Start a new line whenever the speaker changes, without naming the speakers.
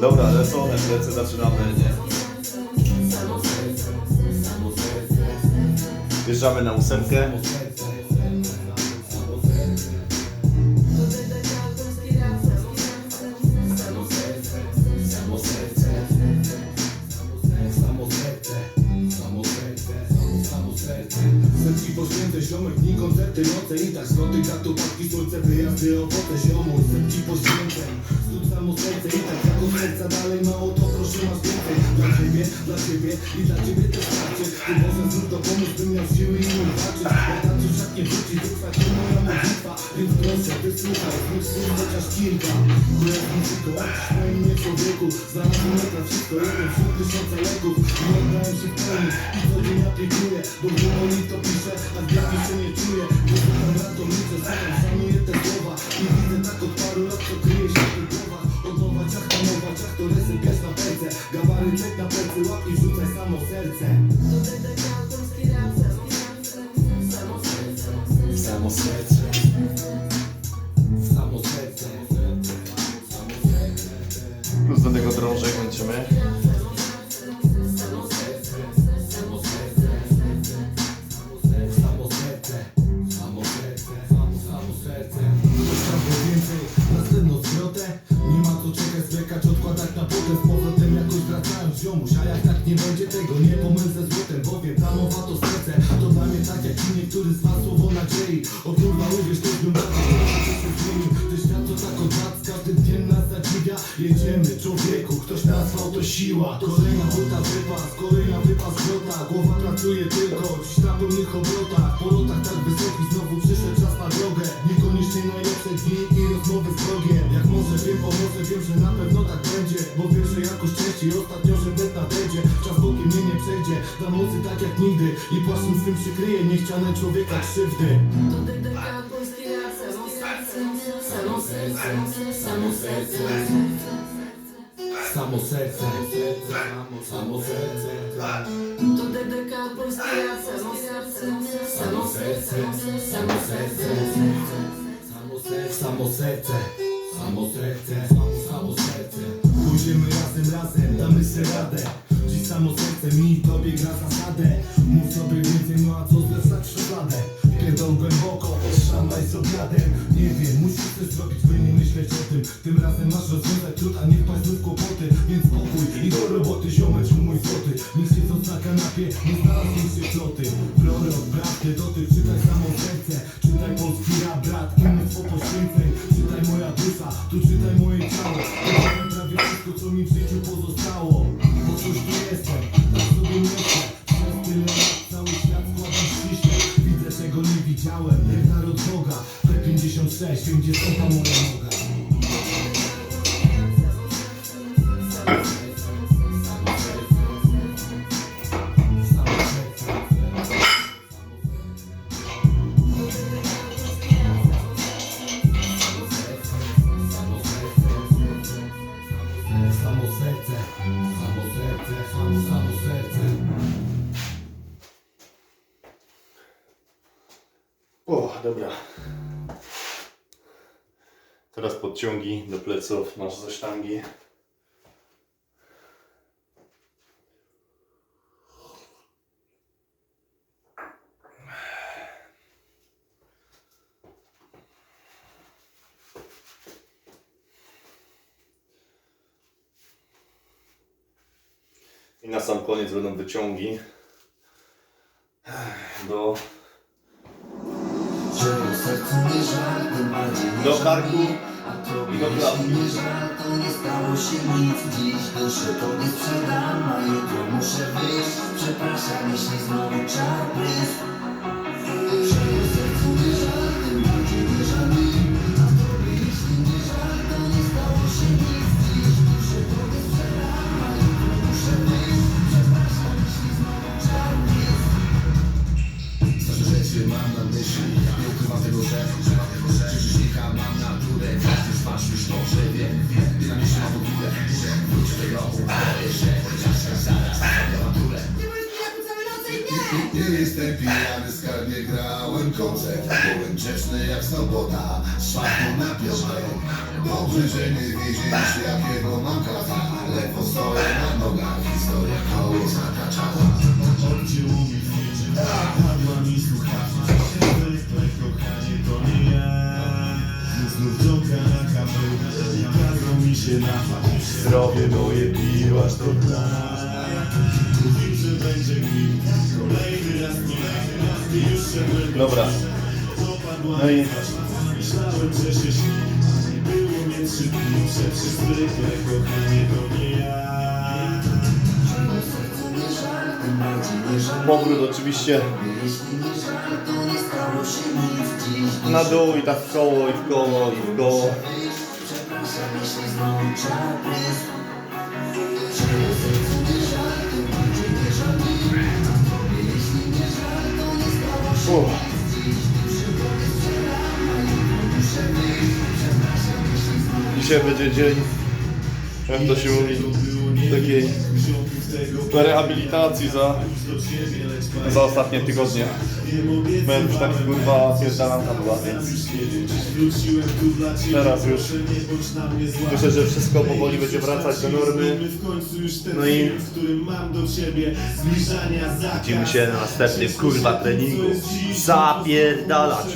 Dobra, ale są one plecy, zaczynamy, nie? Wjeżdżamy na ósemkę.
Koncerty, noce i tak Sloty, gato, patki, słońce, wyjazdy, owoce, ziomu Setki poświęcę, stód samo serce i tak jako serca. Dalej mało to proszę masz więcej. Dla ciebie, dla ciebie i dla ciebie też starczy Ty Boże zrób to pomóc, bym miał siły i mógł walczyć wszak nie wróci, wytrwać to moja Więc proszę, wysłuchaj, słów chociaż kilka. Bo jak muzyko, swoim mnie człowieku. Znalazłem na wszystko, jeden wśród tysiąca leków. Nie oddałem się w pełni. I co dzień aplikuję Bo w oni to pisze, a gwiazdy się nie czuję. Bo słucham ratownicę, słucham szanuję te słowa. I widzę tak od paru lat, co kryje się w tych głowach. Od nowa ciachta, nowa ciach, to resy, pies na pęce Gabarytek na plecy, łap i wrzucaj samo serce.
Samo serce. Do tego drążek kończymy.
Siła. Kolejna buta wypas, kolejna wypas grota Głowa pracuje tylko, dziś na pełnych obrotach. Po lotach tak wysokich, znowu przyszedł czas na drogę. Niekoniecznie najlepsze dni i rozmowy z Bogiem. Jak może wiem, pomoże, wiem, że na pewno tak będzie. Bo wiem, że jakoś częściej ostatnio, że net nadejdzie Czas bokiem mnie nie przejdzie, dam mocy tak jak nigdy. I płaszczem swym przykryje niechciane człowieka krzywdy.
To DDK polski rap, samo serce, samo serce, samo serce.
Samo serce, samo serce.
To DDK polski rap, samo serce, samo serce, samo serce.
Samo serce, samo serce, samo serce, samo, samo serce. Pójdziemy razem, razem, damy se radę. Dziś samo serce mi i tobie gra zasadę Mów sobie więcej, no a co zlecać szufladę Pierdol głęboko, oszamaj z obiadem Nie wiem, musisz coś zrobić, by nie myśleć o tym. Tym razem masz rozwiązać trud, a nie wpaść w kłopoty Więc spokój i do roboty, ziomeczku mój złoty. Nie siedząc na kanapie, nie znalazł się floty. Prorok, bratkę, dotyk, czytaj samo serce. Czytaj polski rap, brat, mnóstwo poświęceń. Czytaj moja dusza, tu czytaj moje ciało. Czytaj prawie wszystko, co mi w życiu pozostało Bo coś tu jestem, tak sobie myślę P56, wiem gdzie moja noga Samo serce, samo serce
O, dobra. Teraz podciągi do pleców masz ze sztangi. I na sam koniec będą wyciągi do Do
mi. A tobie
klatki.
nie żal, to nie stało się nic Dziś duszę tobie sprzedam, a jutro muszę wyjść Przepraszam, jeśli znowu czar
rzeczy mam na myśli Nie ukrywam tego, że Krzyżnika mam naturę. Każdy z was już dobrze wie. Nie namieścił w ogóle Wróć do roku Boję się Chociaż zaraz Awanturę Nie jestem pijany, skarbnie grałem koncert. Byłem grzeczny jak sobota Z czwartą na piątą Dobrze, że nie wiedzieliście jakiego mam kawa historia koło zataczała
się napać Zdrowie moje pił aż do dna Mówił, że będzie Kolejny raz, kolejny raz Ty już szedłem
Dobra. No i-.
Myślałem, że się śni było mnie trzy dni Przecież kochanie to nie ja
Powrót oczywiście
się
na dół i tak w koło i w koło i w koło.
Jeśli znowu czar prysł Czego sercu nie żal, tym bardziej nie żal Jeśli nie żal, to nie stało się
Uff.
nic dziś Duszy boli strzelam, a jutro muszę wyjść Przepraszam, jeśli znowu
Dzisiaj będzie dzień, jak to się mówi, takiej rehabilitacji za, za ostatnie tygodnie. Byłem już taki kurwa pierdalam była, więc teraz już myślę, że wszystko powoli będzie wracać do normy. No i
widzimy
się na następnym kurwa treningu. Zapierdalać.